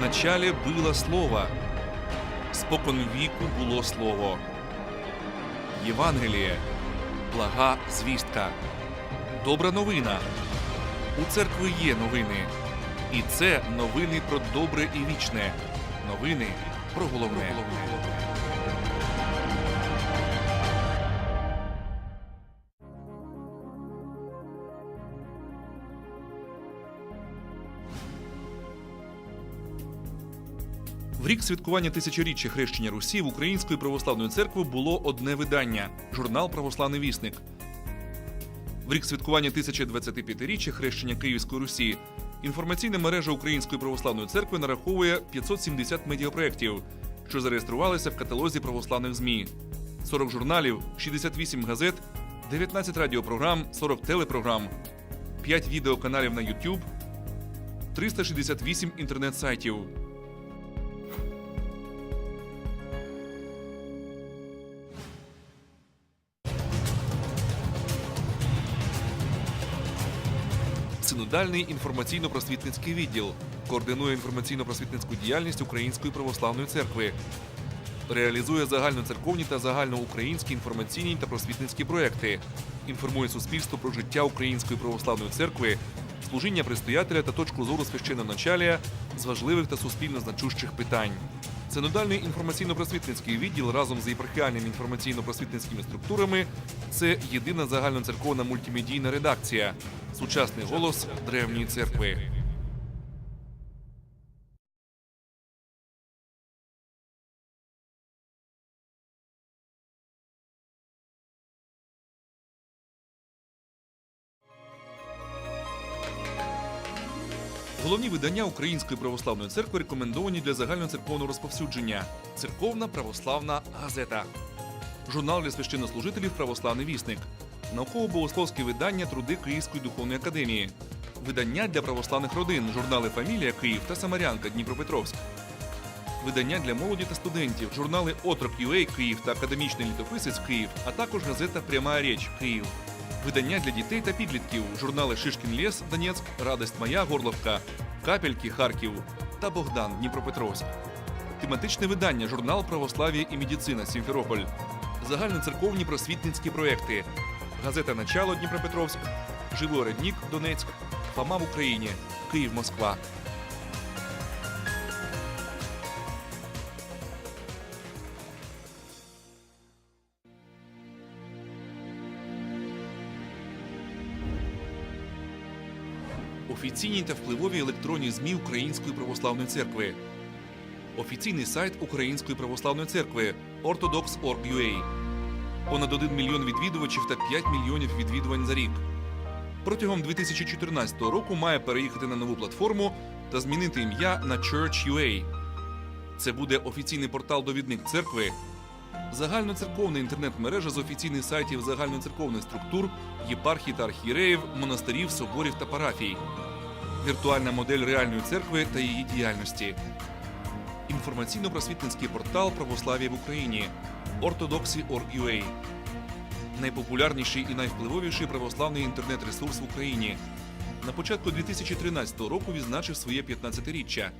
началі было слово. Спокон віку було слово. Євангеліє, блага звістка. Добра новина. У церкви є новини. І це новини про добре і вічне. Новини про головне. В рік святкування тисячоріччя хрещення Русі в Української православної церкви було одне видання журнал Православний вісник. В рік святкування 1025-річчя хрещення Київської Русі інформаційна мережа Української православної церкви нараховує 570 медіапроєктів, що зареєструвалися в каталозі православних ЗМІ, 40 журналів, 68 газет, 19 радіопрограм, 40 телепрограм, 5 відеоканалів на YouTube, 368 інтернет-сайтів. Синодальний інформаційно-просвітницький відділ координує інформаційно-просвітницьку діяльність Української православної церкви, реалізує загальноцерковні та загальноукраїнські інформаційні та просвітницькі проекти, інформує суспільство про життя Української православної церкви, служіння предстоятеля та точку зору священноначалія з важливих та суспільно значущих питань. Синодальний інформаційно-просвітницький відділ разом з єпархіальними інформаційно-просвітницькими структурами це єдина загальноцерковна мультимедійна редакція, сучасний голос древньої церкви. Головні видання Української православної церкви рекомендовані для загальноцерковного розповсюдження. Церковна православна газета, журнал для священнослужителів Православний вісник, науково-богословське видання Труди Київської духовної академії, видання для православних родин, журнали Фамілія Київ та Самарянка Дніпропетровськ. Видання для молоді та студентів, журнали Отрок UA Київ та Академічний літописець Київ, а також газета Пряма річ Київ. Видання для дітей та підлітків, журнали Шишкін Лєс Донецьк, Радость Моя Горловка, Капельки Харків та Богдан Дніпропетровськ. Тематичне видання журнал Православ'я і медицина Сімферополь. Загальноцерковні просвітницькі проекти. Газета Начало Дніпропетровськ, Живой Роднік Донецьк, Фома в Україні, Київ Москва. Офіційні та впливові електронні ЗМІ Української православної церкви. Офіційний сайт Української православної церкви Orthodox.org.ua. Понад 1 мільйон відвідувачів та 5 мільйонів відвідувань за рік. Протягом 2014 року має переїхати на нову платформу та змінити ім'я на Church.ua. Це буде офіційний портал-довідник церкви, загальноцерковна інтернет-мережа з офіційних сайтів загальноцерковних структур, єпархій та архієреїв, монастирів, соборів та парафій, віртуальна модель реальної церкви та її діяльності, інформаційно-просвітницький портал Православ'я в Україні Orthodoxy.org.ua найпопулярніший і найвпливовіший православний інтернет-ресурс в Україні. На початку 2013 року відзначив своє 15-річчя,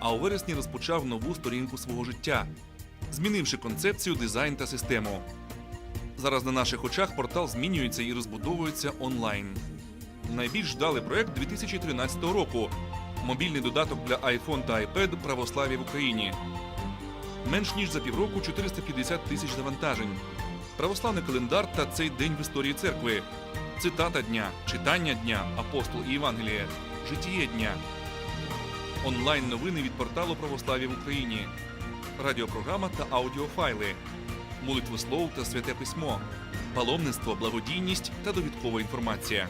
а у вересні розпочав нову сторінку свого життя, змінивши концепцію, дизайн та систему. Зараз на наших очах портал змінюється і розбудовується онлайн. Найбільш вдалий проект 2013 року мобільний додаток для iPhone та iPad Православ'я в Україні. Менш ніж за півроку 450 тисяч завантажень. Православний календар та цей день в історії церкви. Цитата дня, читання дня, апостол і Євангеліє, житіє дня. Онлайн новини від порталу Православ'я в Україні. Радіопрограма та аудіофайли. молитвослов та святе письмо. Паломництво, благодійність та довідкова інформація.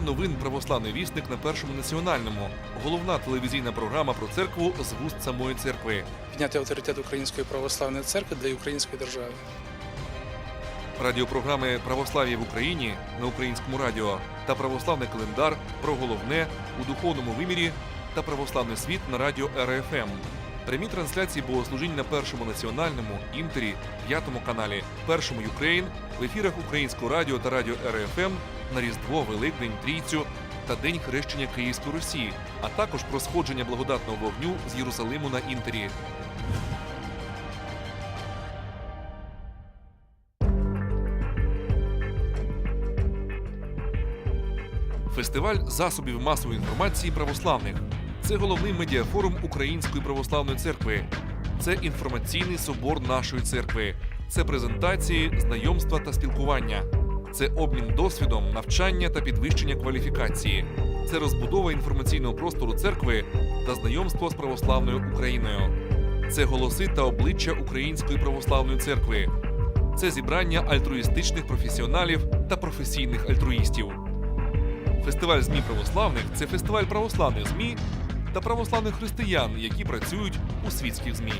Програма новин Православний вісник на першому національному. Головна телевізійна програма про церкву з вуст самої церкви. підняти авторитет Української православної церкви для української держави. радіопрограми Православ'я в Україні на українському радіо та Православний календар про головне у духовному вимірі та православний світ на радіо РФМ. Прямі трансляції богослужінь на першому національному, інтері, п'ятому каналі, першому Юкрейн, в ефірах Українського радіо та радіо РФМ на Різдво, Великдень, Трійцю та День хрещення Київської Русі, а також про сходження благодатного вогню з Єрусалиму на інтері. Фестиваль засобів масової інформації православних. Це головний медіафорум Української православної церкви. Це інформаційний собор нашої церкви. Це презентації, знайомства та спілкування. Це обмін досвідом, навчання та підвищення кваліфікації. Це розбудова інформаційного простору церкви та знайомство з православною Україною. Це голоси та обличчя Української православної церкви. Це зібрання альтруїстичних професіоналів та професійних альтруїстів. Фестиваль ЗМІ православних це фестиваль православних ЗМІ та православних християн, які працюють у світських ЗМІ.